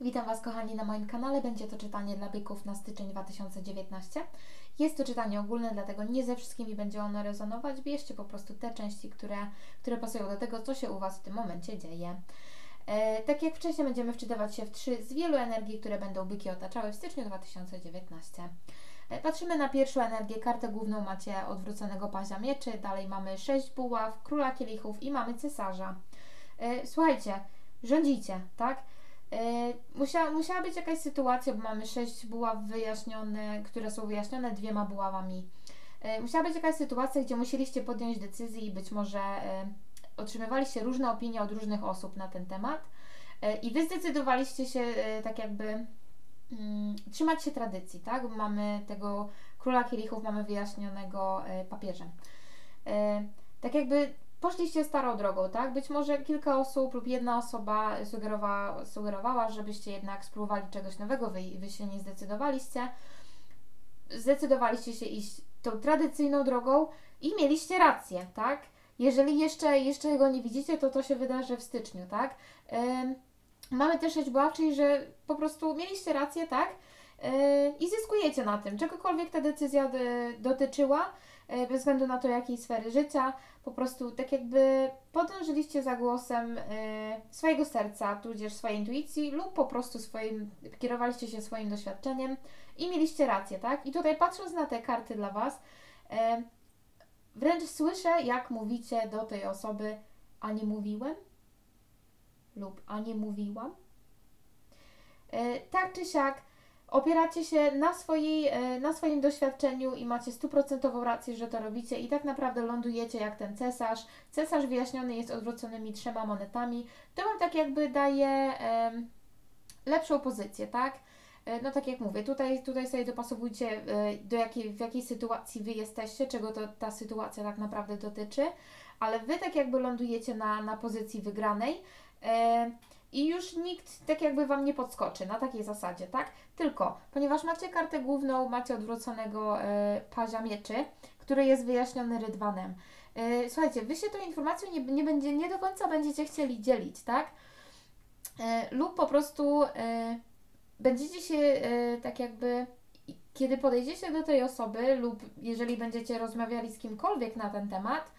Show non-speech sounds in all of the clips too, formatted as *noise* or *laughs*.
Witam Was kochani na moim kanale. Będzie to czytanie dla byków na styczeń 2019. Jest to czytanie ogólne, dlatego nie ze wszystkimi będzie ono rezonować. Bierzcie po prostu te części, które, które pasują do tego, co się u Was w tym momencie dzieje. E, tak jak wcześniej będziemy wczytywać się w trzy z wielu energii, które będą byki otaczały w styczniu 2019. E, patrzymy na pierwszą energię. Kartę główną macie odwróconego pazia mieczy. Dalej mamy sześć buław, króla kielichów i mamy cesarza. E, słuchajcie, rządzicie, tak? E, musiała, musiała być jakaś sytuacja, bo mamy sześć buław wyjaśnione, które są wyjaśnione dwiema buławami. E, musiała być jakaś sytuacja, gdzie musieliście podjąć decyzję i być może e, otrzymywaliście różne opinie od różnych osób na ten temat i Wy zdecydowaliście się tak jakby mm, trzymać się tradycji, tak? Bo mamy tego króla kielichów, mamy wyjaśnionego papieżem. Tak jakby poszliście starą drogą, tak? Być może kilka osób lub jedna osoba sugerowała, sugerowała żebyście jednak spróbowali czegoś nowego, wy, wy się nie zdecydowaliście. Zdecydowaliście się iść tą tradycyjną drogą i mieliście rację, tak? Jeżeli jeszcze, jeszcze go nie widzicie, to to się wydarzy w styczniu, tak? Ym, mamy też rzecz czyli że po prostu mieliście rację, tak? Yy, I zyskujecie na tym, czegokolwiek ta decyzja dotyczyła E, bez względu na to, jakiej sfery życia, po prostu tak jakby podążyliście za głosem e, swojego serca, tudzież swojej intuicji, lub po prostu swoim, kierowaliście się swoim doświadczeniem i mieliście rację, tak? I tutaj patrząc na te karty dla Was, e, wręcz słyszę, jak mówicie do tej osoby, a nie mówiłem? Lub a nie mówiłam? Tak czy siak, opieracie się na, swojej, e, na swoim doświadczeniu i macie stuprocentową rację, że to robicie i tak naprawdę lądujecie jak ten cesarz. Cesarz wyjaśniony jest odwróconymi trzema monetami. To Wam tak jakby daje um, lepszą pozycję, tak? E, no tak jak mówię, tutaj, tutaj sobie dopasowujcie e, do jakiej, w jakiej sytuacji Wy jesteście, czego to, ta sytuacja tak naprawdę dotyczy, ale Wy tak jakby lądujecie na, na pozycji wygranej i już nikt tak jakby Wam nie podskoczy na takiej zasadzie, tak? Tylko, ponieważ macie kartę główną, macie odwróconego e, pazia mieczy, który jest wyjaśniony rydwanem. E, słuchajcie, Wy się tą informacją nie, nie, będzie, nie do końca będziecie chcieli dzielić, tak? E, lub po prostu będziecie się tak jakby kiedy podejdziecie do tej osoby lub jeżeli będziecie rozmawiali z kimkolwiek na ten temat,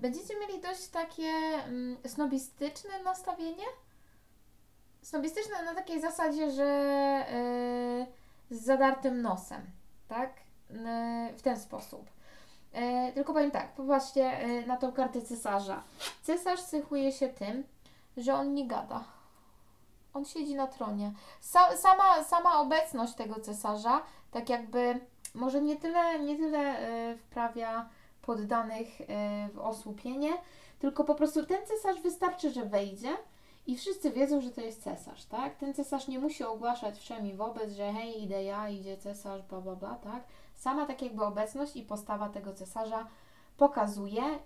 będziecie mieli dość takie mm, snobistyczne nastawienie, snobistyczne na takiej zasadzie, że yy, z zadartym nosem, tak? Yy, w ten sposób. Yy, tylko powiem tak, popatrzcie yy, na tą kartę cesarza. Cesarz cechuje się tym, że on nie gada. On siedzi na tronie. Sa sama, sama obecność tego cesarza, tak jakby, może nie tyle, nie tyle yy, wprawia poddanych yy, w osłupienie, tylko po prostu ten cesarz wystarczy, że wejdzie i wszyscy wiedzą, że to jest cesarz, tak? Ten cesarz nie musi ogłaszać wszemi wobec, że hej, idę ja, idzie cesarz, bla, bla, bla, tak? Sama tak jakby obecność i postawa tego cesarza pokazuje yy,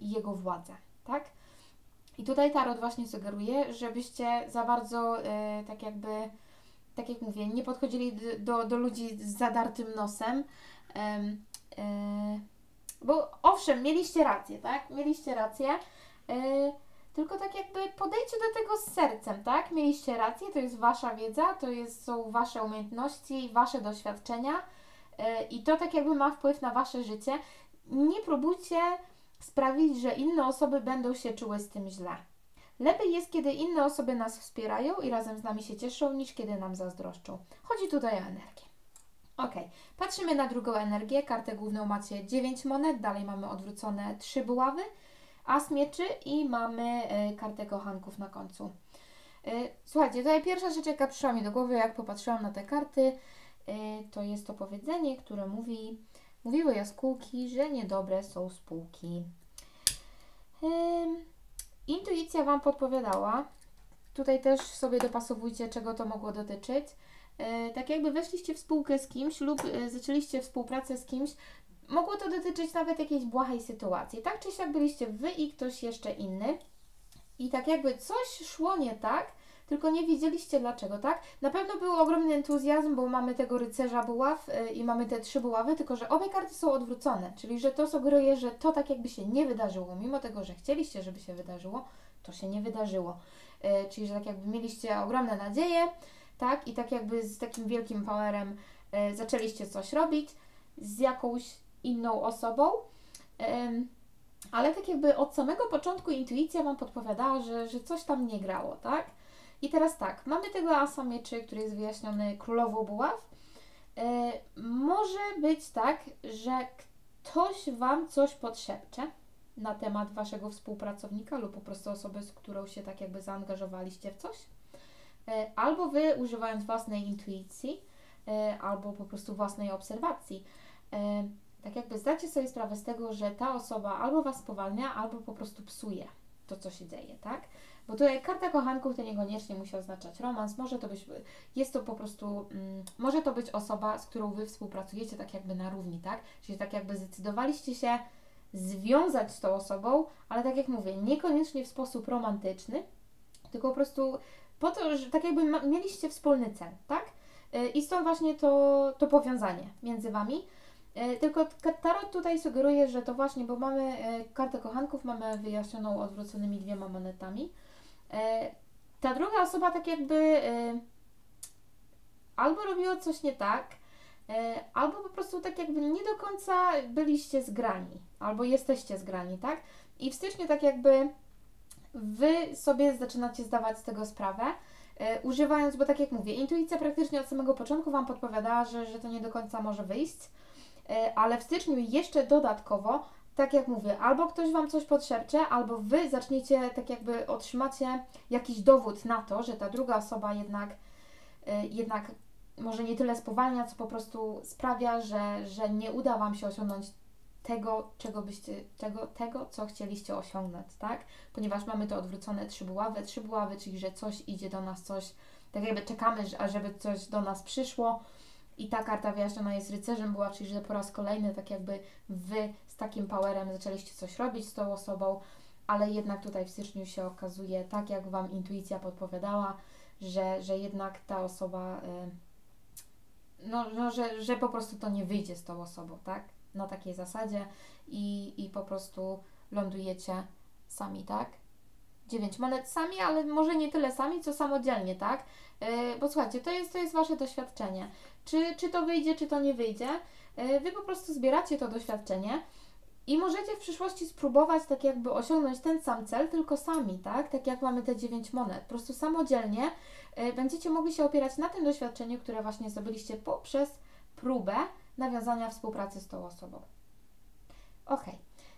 jego władzę, tak? I tutaj Tarot właśnie sugeruje, żebyście za bardzo yy, tak jakby, tak jak mówię, nie podchodzili do, do ludzi z zadartym nosem, yy, bo owszem, mieliście rację, tak? Mieliście rację, y, tylko tak jakby podejdźcie do tego z sercem, tak? Mieliście rację, to jest Wasza wiedza, to jest, są Wasze umiejętności, Wasze doświadczenia yy, i to tak jakby ma wpływ na Wasze życie. Nie próbujcie sprawić, że inne osoby będą się czuły z tym źle. Lepiej jest, kiedy inne osoby nas wspierają i razem z nami się cieszą, niż kiedy nam zazdroszczą. Chodzi tutaj o energię. Ok, patrzymy na drugą energię. Kartę główną macie 9 monet, dalej mamy odwrócone 3 buławy as mieczy i mamy e, kartę kochanków na końcu. E, słuchajcie, tutaj pierwsza rzecz, jaka przyszła mi do głowy, jak popatrzyłam na te karty, e, to jest to powiedzenie, które mówi, mówiły jaskółki, że niedobre są spółki. Intuicja Wam podpowiadała. Tutaj też sobie dopasowujcie, czego to mogło dotyczyć. Tak jakby weszliście w spółkę z kimś lub zaczęliście współpracę z kimś, Mogło to dotyczyć nawet jakiejś błahej sytuacji. Tak czy siak byliście wy i ktoś jeszcze inny i tak jakby coś szło nie tak, tylko nie wiedzieliście dlaczego, tak? Na pewno był ogromny entuzjazm, bo mamy tego rycerza buław yy, i mamy te trzy buławy, tylko że obie karty są odwrócone, czyli że to sugeruje, że to tak jakby się nie wydarzyło, mimo tego, że chcieliście, żeby się wydarzyło, to się nie wydarzyło. Yy, czyli, że tak jakby mieliście ogromne nadzieje, tak, i tak jakby z takim wielkim powerem yy, zaczęliście coś robić z jakąś inną osobą. Ale tak jakby od samego początku intuicja Wam podpowiadała, że, że coś tam nie grało, tak? I teraz tak, mamy tego asa mieczy, który jest wyjaśniony królową buław. Yy, może być tak, że ktoś Wam coś podszepcze na temat Waszego współpracownika lub po prostu osoby, z którą się tak jakby zaangażowaliście w coś. Yy, albo Wy używając własnej intuicji, yy, albo po prostu własnej obserwacji, tak jakby zdacie sobie sprawę z tego, że ta osoba albo Was spowalnia, albo po prostu psuje to, co się dzieje, tak? Bo tutaj karta kochanków to niekoniecznie musi oznaczać romans, może to być, jest to po prostu, mm, może to być osoba, z którą Wy współpracujecie tak jakby na równi, tak? Czyli tak jakby zdecydowaliście się związać z tą osobą, ale tak jak mówię, niekoniecznie w sposób romantyczny, tylko po prostu po to, że tak jakby mieliście wspólny cel, tak? Y, I stąd właśnie to, to powiązanie między Wami. Y, tylko tarot tutaj sugeruje, że to właśnie, bo mamy y, kartę kochanków, mamy wyjaśnioną odwróconymi dwiema monetami. E, ta druga osoba tak jakby e, albo robiła coś nie tak, e, albo po prostu tak jakby nie do końca byliście zgrani, albo jesteście zgrani, tak? I w styczniu tak jakby wy sobie zaczynacie zdawać z tego sprawę, używając, bo tak jak mówię, intuicja praktycznie od samego początku Wam podpowiadała, że, że to nie do końca może wyjść, ale w styczniu jeszcze dodatkowo tak jak mówię, albo ktoś Wam coś podszepcze, albo Wy zaczniecie, tak jakby otrzymacie jakiś dowód na to, że ta druga osoba jednak, y, jednak może nie tyle spowalnia, co po prostu sprawia, że, że nie uda Wam się osiągnąć tego, czego byście, tego, tego, co chcieliście osiągnąć, tak? Ponieważ mamy to odwrócone trzy buławy, trzy buławy, czyli że coś idzie do nas, coś, tak jakby czekamy, ażeby coś do nas przyszło, i ta karta wyjaśniona jest rycerzem była, czyli że po raz kolejny tak jakby Wy z takim powerem zaczęliście coś robić z tą osobą, ale jednak tutaj w styczniu się okazuje, tak jak Wam intuicja podpowiadała, że, że jednak ta osoba, y, no, no że, że po prostu to nie wyjdzie z tą osobą, tak? Na takiej zasadzie i, i po prostu lądujecie sami, tak? Dziewięć monet sami, ale może nie tyle sami, co samodzielnie, tak? Yy, bo słuchajcie, to jest, to jest Wasze doświadczenie. Czy, czy to wyjdzie, czy to nie wyjdzie? Yy, wy po prostu zbieracie to doświadczenie i możecie w przyszłości spróbować tak jakby osiągnąć ten sam cel, tylko sami, tak? Tak jak mamy te dziewięć monet. Po prostu samodzielnie yy, będziecie mogli się opierać na tym doświadczeniu, które właśnie zdobyliście poprzez próbę nawiązania współpracy z tą osobą. Ok.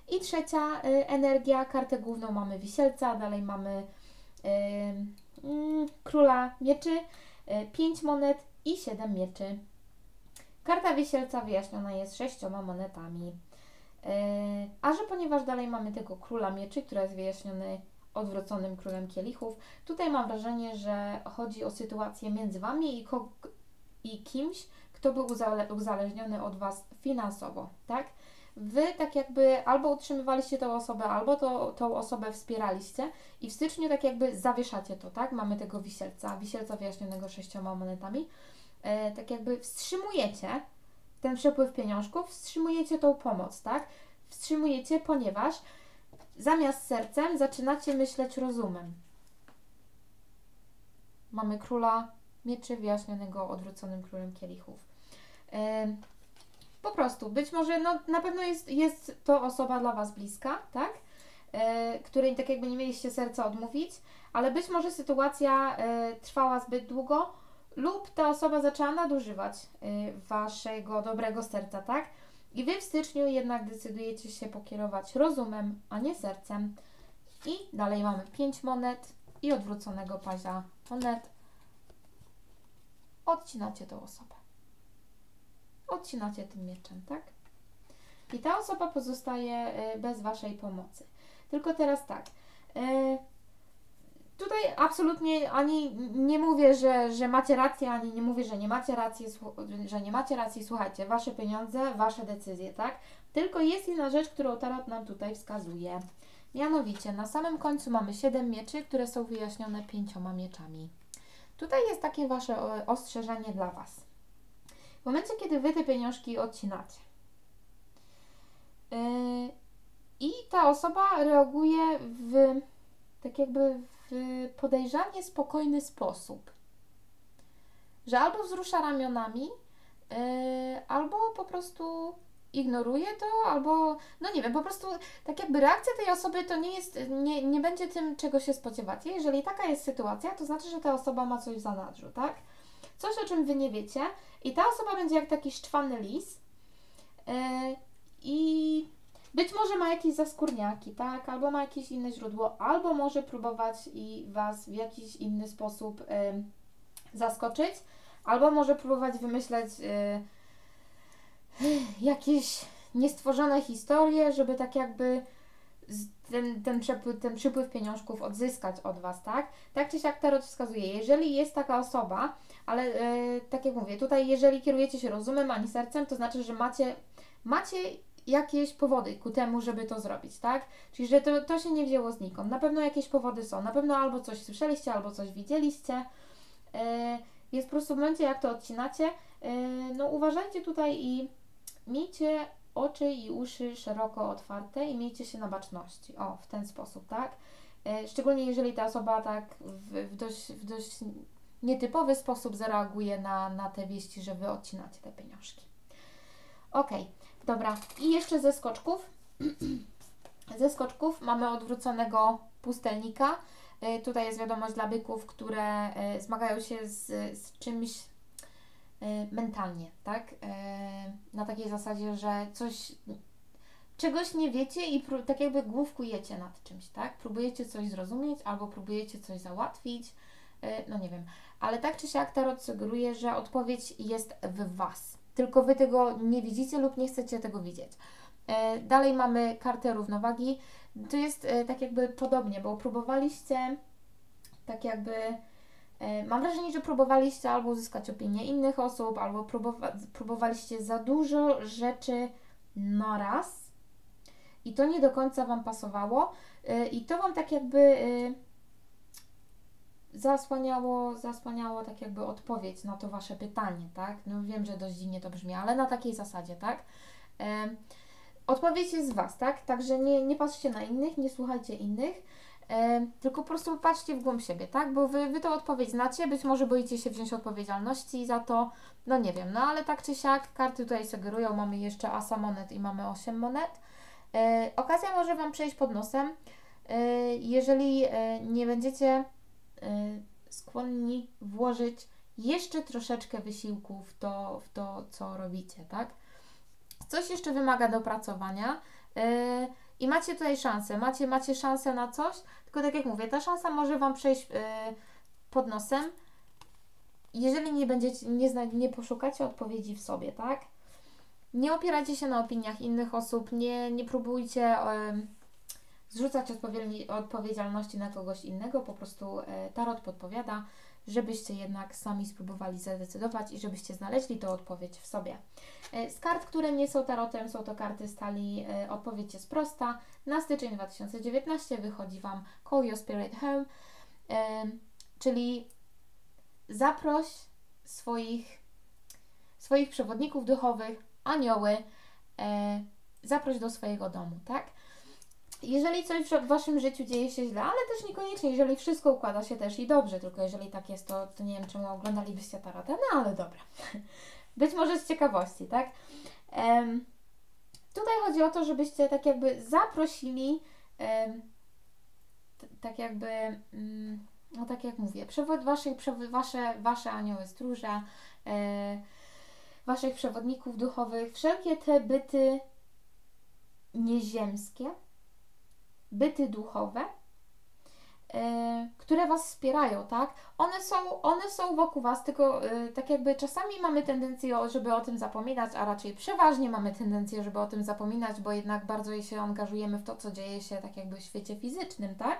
I trzecia y, energia, kartę główną mamy wisielca, dalej mamy y, króla mieczy, y, 5 monet i 7 mieczy. Karta wisielca wyjaśniona jest sześcioma monetami. Y, a że ponieważ dalej mamy tego króla mieczy, który jest wyjaśniony odwróconym królem kielichów, tutaj mam wrażenie, że chodzi o sytuację między Wami i, i kimś, kto był uzależniony od Was finansowo, tak? Wy tak jakby albo utrzymywaliście tą osobę, albo to, tą osobę wspieraliście i w styczniu tak jakby zawieszacie to, tak? Mamy tego wisielca, wisielca wyjaśnionego sześcioma monetami. E, tak jakby wstrzymujecie ten przepływ pieniążków, wstrzymujecie tą pomoc, tak? Wstrzymujecie, ponieważ zamiast sercem zaczynacie myśleć rozumem. Mamy króla mieczy wyjaśnionego odwróconym królem kielichów. E, po prostu, być może, no na pewno jest, jest to osoba dla Was bliska, tak? E, której tak jakby nie mieliście serca odmówić, ale być może sytuacja e, trwała zbyt długo lub ta osoba zaczęła nadużywać e, Waszego dobrego serca, tak? I Wy w styczniu jednak decydujecie się pokierować rozumem, a nie sercem. I dalej mamy 5 monet i odwróconego pazia monet. Odcinacie tą osobę odcinacie tym mieczem, tak? I ta osoba pozostaje e, bez Waszej pomocy. Tylko teraz tak. E, tutaj absolutnie ani nie mówię, że, że macie rację, ani nie mówię, że nie macie racji, że nie macie racji. Słuchajcie, Wasze pieniądze, Wasze decyzje, tak? Tylko jest inna rzecz, którą Tarot nam tutaj wskazuje. Mianowicie, na samym końcu mamy 7 mieczy, które są wyjaśnione pięcioma mieczami. Tutaj jest takie Wasze e, ostrzeżenie dla Was. W momencie, kiedy Wy te pieniążki odcinacie yy, i ta osoba reaguje w tak jakby w podejrzanie spokojny sposób. Że albo wzrusza ramionami, yy, albo po prostu ignoruje to, albo no nie wiem, po prostu tak jakby reakcja tej osoby to nie jest, nie, nie będzie tym, czego się spodziewacie. Jeżeli taka jest sytuacja, to znaczy, że ta osoba ma coś w zanadrzu, tak? Coś, o czym Wy nie wiecie i ta osoba będzie jak taki szczwany lis yy, i być może ma jakieś zaskórniaki, tak? Albo ma jakieś inne źródło, albo może próbować i Was w jakiś inny sposób yy, zaskoczyć, albo może próbować wymyśleć yy, jakieś niestworzone historie, żeby tak jakby ten, ten, przepływ, ten przypływ pieniążków odzyskać od Was, tak? Tak czy siak tarot wskazuje, jeżeli jest taka osoba, ale yy, tak jak mówię, tutaj jeżeli kierujecie się rozumem, a nie sercem, to znaczy, że macie, macie jakieś powody ku temu, żeby to zrobić, tak? Czyli, że to, to się nie wzięło znikąd. Na pewno jakieś powody są, na pewno albo coś słyszeliście, albo coś widzieliście. Yy, jest po prostu w momencie, jak to odcinacie, yy, no uważajcie tutaj i Miejcie oczy i uszy szeroko otwarte i miejcie się na baczności. O, w ten sposób, tak? E, szczególnie jeżeli ta osoba tak w, w, dość, w dość nietypowy sposób zareaguje na, na te wieści, że Wy odcinacie te pieniążki. Ok, dobra. I jeszcze ze skoczków. *clears throat* ze skoczków mamy odwróconego pustelnika. E, tutaj jest wiadomość dla byków, które e, zmagają się z, z czymś mentalnie, tak? E, na takiej zasadzie, że coś, czegoś nie wiecie i tak jakby główkujecie nad czymś, tak? Próbujecie coś zrozumieć albo próbujecie coś załatwić, e, no nie wiem. Ale tak czy siak tarot sugeruje, że odpowiedź jest w Was. Tylko Wy tego nie widzicie lub nie chcecie tego widzieć. Dalej mamy kartę równowagi. To jest tak jakby podobnie, bo próbowaliście tak jakby mam wrażenie, że próbowaliście albo uzyskać opinię innych osób, albo próbowa próbowaliście za dużo rzeczy naraz i to nie do końca Wam pasowało e, i to Wam tak jakby e, zasłaniało, zasłaniało tak jakby odpowiedź na to Wasze pytanie, tak? No wiem, że dość dziwnie to brzmi, ale na takiej zasadzie, tak? Odpowiedź jest z Was, tak? Także nie, nie patrzcie na innych, nie słuchajcie innych, E, tylko po prostu patrzcie w głąb siebie, tak? Bo wy, wy tą odpowiedź znacie, być może boicie się wziąć odpowiedzialności za to, no nie wiem, no ale tak czy siak, karty tutaj sugerują, mamy jeszcze asa monet i mamy 8 monet. E, okazja może Wam przejść pod nosem, e, jeżeli e, nie będziecie e, skłonni włożyć jeszcze troszeczkę wysiłku w to, w to, co robicie, tak? Coś jeszcze wymaga dopracowania. I macie tutaj szansę, macie, macie szansę na coś, tylko tak jak mówię, ta szansa może Wam przejść yy, pod nosem, jeżeli nie będziecie, nie, zna, nie poszukacie odpowiedzi w sobie, tak? Nie opierajcie się na opiniach innych osób, nie, nie próbujcie yy, zrzucać odpowiedzialności na kogoś innego, po prostu yy, tarot podpowiada, żebyście jednak sami spróbowali zadecydować i żebyście znaleźli tą odpowiedź w sobie. E, z kart, które nie są tarotem, są to karty stali, e, odpowiedź jest prosta. Na styczeń 2019 wychodzi Wam Call Your Spirit Home, e, czyli zaproś swoich, swoich przewodników duchowych, anioły, zaproś do swojego domu, tak? Jeżeli coś w Waszym życiu dzieje się źle, ale też niekoniecznie, jeżeli wszystko układa się też i dobrze, tylko jeżeli tak jest, to, to nie wiem, czemu oglądalibyście tarotę, no ale dobra. *laughs* Być może z ciekawości, tak? Um, tutaj chodzi o to, żebyście tak jakby zaprosili, um, tak jakby, um, no tak jak mówię, przewod waszych, przewod, wasze, wasze anioły stróże, e, Waszych przewodników duchowych, wszelkie te byty nieziemskie, byty duchowe, e, które Was wspierają, tak? One są, one są wokół Was, tylko e, tak jakby czasami mamy tendencję, żeby o tym zapominać, a raczej przeważnie mamy tendencję, żeby o tym zapominać, bo jednak bardzo się angażujemy w to, co dzieje się tak jakby w świecie fizycznym, tak?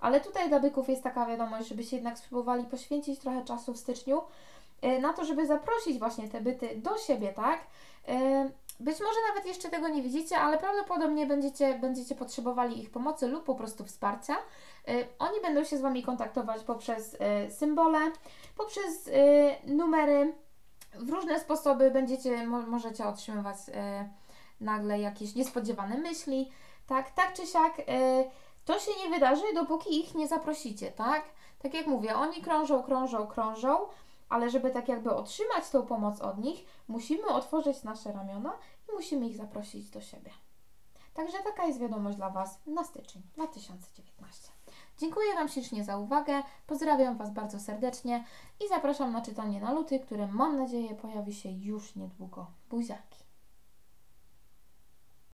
Ale tutaj dla byków jest taka wiadomość, żebyście jednak spróbowali poświęcić trochę czasu w styczniu e, na to, żeby zaprosić właśnie te byty do siebie, tak? Być może nawet jeszcze tego nie widzicie, ale prawdopodobnie będziecie, będziecie potrzebowali ich pomocy lub po prostu wsparcia. Y, oni będą się z Wami kontaktować poprzez y, symbole, poprzez y, numery. W różne sposoby będziecie, możecie otrzymywać nagle jakieś niespodziewane myśli. Tak, tak czy siak, To się nie wydarzy, dopóki ich nie zaprosicie, tak? Tak jak mówię, oni krążą, krążą, krążą, ale żeby tak jakby otrzymać tą pomoc od nich, musimy otworzyć nasze ramiona i musimy ich zaprosić do siebie. Także taka jest wiadomość dla Was na styczeń 2019. Dziękuję Wam ślicznie za uwagę, pozdrawiam Was bardzo serdecznie i zapraszam na czytanie na luty, które mam nadzieję pojawi się już niedługo. Buziaki!